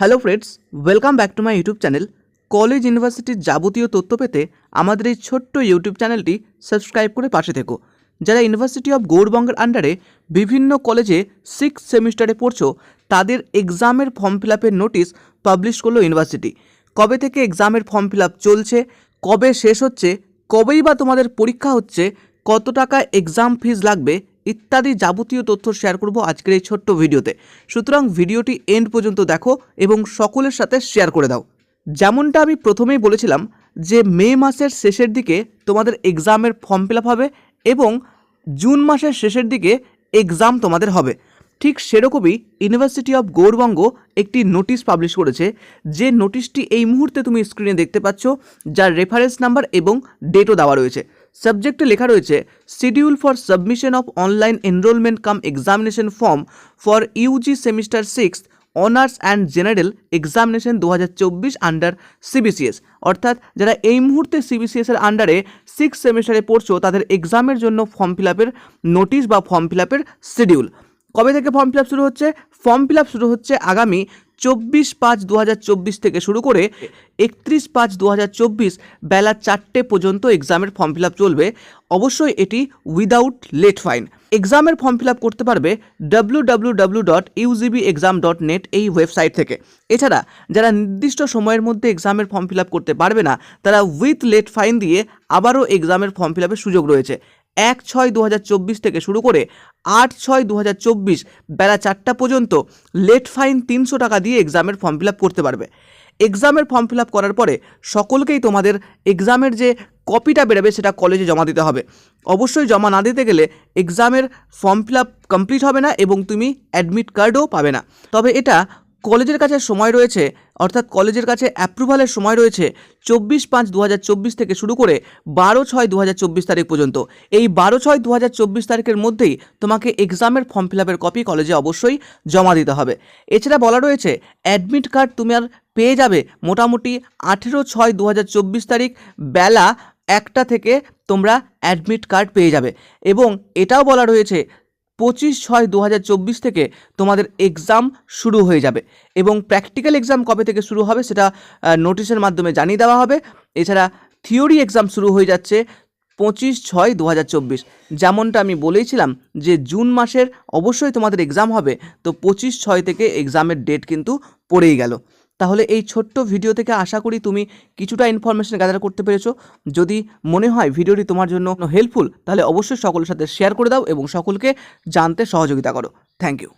Hello friends welcome back to my YouTube channel college ইউনিভার্সিটির যাবতীয় তথ্য পেতে আমাদের এই ছোট্ট ইউটিউব চ্যানেলটি সাবস্ক্রাইব করে পাশে থেকো। যারা ইউনিভার্সিটি অফ গৌরবঙ্গের আন্ডারে বিভিন্ন কলেজে সিক্স সেমিস্টারে পড়ছো, তাদের এক্সামের ফর্ম ফিল আপের নোটিশ পাবলিশ করল ইউনিভার্সিটি কবে থেকে এক্সামের ফর্ম ফিল আপ চলছে, কবে শেষ হচ্ছে, কবেই বা তোমাদের পরীক্ষা হচ্ছে, কত টাকা এক্সাম ফিজ লাগবে ইত্যাদি যাবতীয় তথ্য শেয়ার করব আজকের এই ছোট্ট ভিডিওতে। সুতরাং ভিডিওটি এন্ড পর্যন্ত দেখো এবং সকলের সাথে শেয়ার করে দাও। যেমনটা আমি প্রথমেই বলেছিলাম যে মে মাসের শেষের দিকে তোমাদের এক্সামের ফর্ম ফিল হবে এবং জুন মাসের শেষের দিকে এক্সাম তোমাদের হবে। ঠিক সেরকমই ইউনিভার্সিটি অফ গৌরবঙ্গ একটি নোটিশ পাবলিশ করেছে। যে নোটিশটি এই মুহূর্তে তুমি স্ক্রিনে দেখতে পাচ্ছ, যার রেফারেন্স নাম্বার এবং ডেটও দেওয়া রয়েছে। সাবজেক্টে লেখা রয়েছে schedule for submission of online enrollment cum examination form for UG semester six honours and general examination দু হাজার চব্বিশ আন্ডার সিবিসিএস অর্থাৎ যারা এই মুহূর্তে সিবিসিএসের আন্ডারে সিক্স সেমিস্টারে পড়ছো, তাদের এক্সামের জন্য ফর্ম ফিল নোটিশ বা ফর্ম ফিল শিডিউল কবে থেকে ফর্ম ফিল শুরু হচ্ছে? ফর্ম ফিল শুরু হচ্ছে আগামী চব্বিশ পাঁচ দু থেকে শুরু করে একত্রিশ পাঁচ দু বেলা চারটে পর্যন্ত এক্সামের ফর্ম ফিল চলবে। অবশ্যই এটি উইদাউট লেট ফাইন এক্সামের ফর্ম ফিল করতে পারবে W dot UGB exam dot net এই ওয়েবসাইট থেকে। এছাড়া যারা নির্দিষ্ট সময়ের মধ্যে এক্সামের ফর্ম ফিল করতে পারবে না, তারা উইথ লেট ফাইন দিয়ে আবারও এক্সামের ফর্ম ফিল সুযোগ রয়েছে। এক ছয় দু থেকে শুরু করে আট ছয় দু বেলা চারটা পর্যন্ত লেট ফাইন তিনশো টাকা দিয়ে এক্সামের ফর্ম ফিল করতে পারবে। এক্সামের ফর্ম ফিল করার পরে সকলকেই তোমাদের এক্সামের যে কপিটা বেরোবে সেটা কলেজে জমা দিতে হবে। অবশ্যই জমা না দিতে গেলে এক্সামের ফর্ম ফিল কমপ্লিট হবে না এবং তুমি অ্যাডমিট কার্ডও পাবে না। তবে এটা কলেজের কাছে সময় রয়েছে, অর্থাৎ কলেজের কাছে অ্যাপ্রুভালের সময় রয়েছে চব্বিশ পাঁচ দু থেকে শুরু করে বারো ছয় দু তারিখ পর্যন্ত। এই বারো ছয় দু তারিখের মধ্যেই তোমাকে এক্সামের ফর্ম ফিল কপি কলেজে অবশ্যই জমা দিতে হবে। এছাড়া বলা রয়েছে অ্যাডমিট কার্ড তুমি আর পেয়ে যাবে মোটামুটি আঠেরো ছয় দু তারিখ বেলা একটা থেকে তোমরা অ্যাডমিট কার্ড পেয়ে যাবে। এবং এটাও বলা রয়েছে পঁচিশ ছয় দু থেকে তোমাদের এক্সাম শুরু হয়ে যাবে এবং প্র্যাকটিক্যাল এক্সাম কবে থেকে শুরু হবে সেটা নোটিশের মাধ্যমে জানিয়ে দেওয়া হবে। এছাড়া থিওরি এক্সাম শুরু হয়ে যাচ্ছে পঁচিশ ছয় দু যেমনটা আমি বলেইছিলাম যে জুন মাসের অবশ্যই তোমাদের এক্সাম হবে, তো পঁচিশ ছয় থেকে এক্সামের ডেট কিন্তু পড়েই গেল। তাহলে এই ছোট্ট ভিডিও থেকে আশা করি তুমি কিছুটা ইনফরমেশন গ্যাদার করতে পেরেছ। যদি মনে হয় ভিডিওটি তোমার জন্য হেল্পফুল তাহলে অবশ্যই সকলের সাথে শেয়ার করে দাও এবং সকলকে জানতে সহযোগিতা করো। Thank you